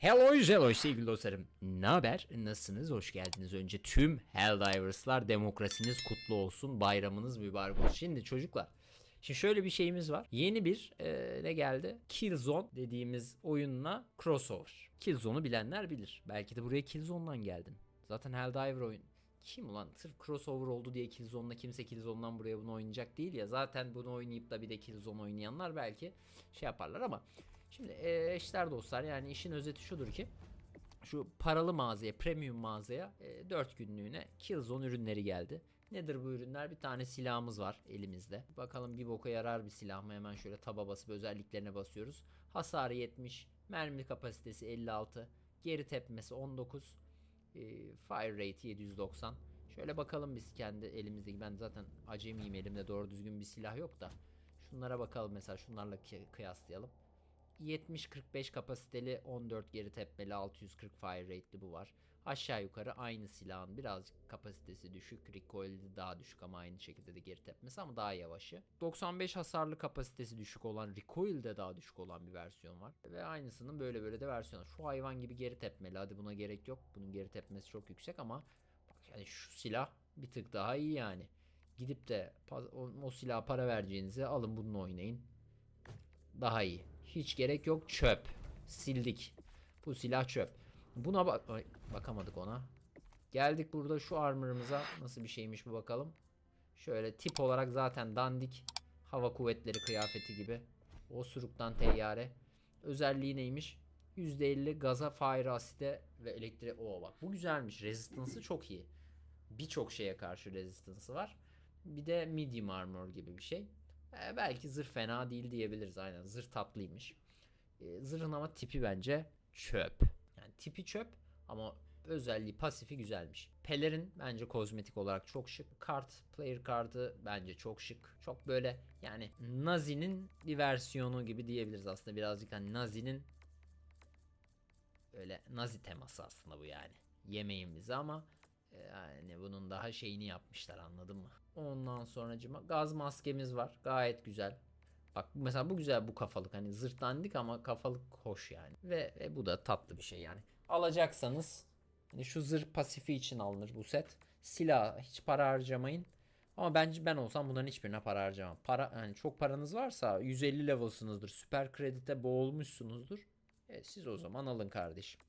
Hello hello sevgili dostlarım. Ne haber? Nasılsınız? Hoş geldiniz. Önce tüm Helldivers'lar demokrasiniz kutlu olsun. Bayramınız mübarek olsun. Şimdi çocuklar. Şimdi şöyle bir şeyimiz var. Yeni bir e, ne geldi? Killzone dediğimiz oyunla crossover. Killzone'u bilenler bilir. Belki de buraya Killzone'dan geldin. Zaten Helldiver oyun. Kim ulan sırf crossover oldu diye Killzone'la kimse Killzone'dan buraya bunu oynayacak değil ya. Zaten bunu oynayıp da bir de Killzone oynayanlar belki şey yaparlar ama Şimdi e, eşler dostlar yani işin özeti şudur ki şu paralı mağazaya, premium mağazaya e, 4 günlüğüne Killzone ürünleri geldi. Nedir bu ürünler? Bir tane silahımız var elimizde. Bakalım bir boka yarar bir silah mı? Hemen şöyle taba basıp özelliklerine basıyoruz. Hasarı 70, mermi kapasitesi 56, geri tepmesi 19, e, fire rate 790. Şöyle bakalım biz kendi elimizdeki. Ben zaten acemiyim elimde doğru düzgün bir silah yok da. Şunlara bakalım mesela şunlarla kı- kıyaslayalım. 70-45 kapasiteli 14 geri tepmeli 640 fire rate'li bu var. Aşağı yukarı aynı silahın birazcık kapasitesi düşük. Recoil'i daha düşük ama aynı şekilde de geri tepmesi ama daha yavaşı. 95 hasarlı kapasitesi düşük olan recoil de daha düşük olan bir versiyon var. Ve aynısının böyle böyle de versiyonu. Şu hayvan gibi geri tepmeli. Hadi buna gerek yok. Bunun geri tepmesi çok yüksek ama yani şu silah bir tık daha iyi yani. Gidip de o, o silaha para vereceğinize alın bununla oynayın daha iyi. Hiç gerek yok. Çöp. Sildik. Bu silah çöp. Buna bak Ay, bakamadık ona. Geldik burada şu armor'ımıza nasıl bir şeymiş bu bakalım. Şöyle tip olarak zaten dandik. Hava kuvvetleri kıyafeti gibi. Osuruktan teyyare. Özelliği neymiş? %50 gaza, fire aside ve elektrik. Oo bak bu güzelmiş. Resistance'ı çok iyi. Birçok şeye karşı resistance'ı var. Bir de medium armor gibi bir şey. E, belki zırh fena değil diyebiliriz aynen. Zırh tatlıymış. E, zırhın ama tipi bence çöp. Yani tipi çöp ama özelliği pasifi güzelmiş. Pelerin bence kozmetik olarak çok şık. Kart, player kartı bence çok şık. Çok böyle yani Nazi'nin bir versiyonu gibi diyebiliriz aslında. Birazcık hani Nazi'nin öyle Nazi teması aslında bu yani. Yemeyin ama yani bunun daha şeyini yapmışlar anladın mı? Ondan sonracıma gaz maskemiz var. Gayet güzel. Bak mesela bu güzel bu kafalık. Hani zırt dandik ama kafalık hoş yani. Ve, ve bu da tatlı bir şey yani. Alacaksanız hani şu zırh pasifi için alınır bu set. Silah hiç para harcamayın. Ama bence ben olsam bunların hiçbirine para harcamam. Para yani çok paranız varsa 150 level'sınızdır. Süper kredite boğulmuşsunuzdur. E, siz o zaman alın kardeşim.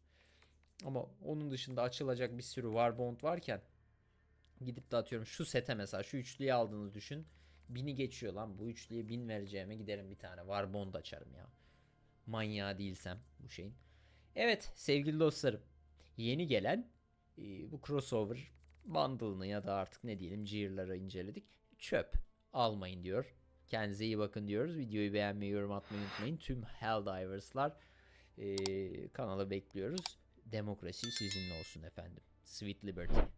Ama onun dışında açılacak bir sürü Warbond varken gidip de atıyorum şu sete mesela şu üçlüyü aldığınızı düşün. Bini geçiyor lan bu üçlüye bin vereceğime giderim bir tane Warbond açarım ya. Manyağı değilsem bu şeyin. Evet sevgili dostlarım yeni gelen e, bu crossover bundle'ını ya da artık ne diyelim gear'ları inceledik. Çöp almayın diyor. Kendinize iyi bakın diyoruz. Videoyu beğenmeyi, yorum atmayı unutmayın. Tüm Helldivers'lar e, kanala bekliyoruz. Demokrasi sizinle olsun efendim. Sweet Liberty.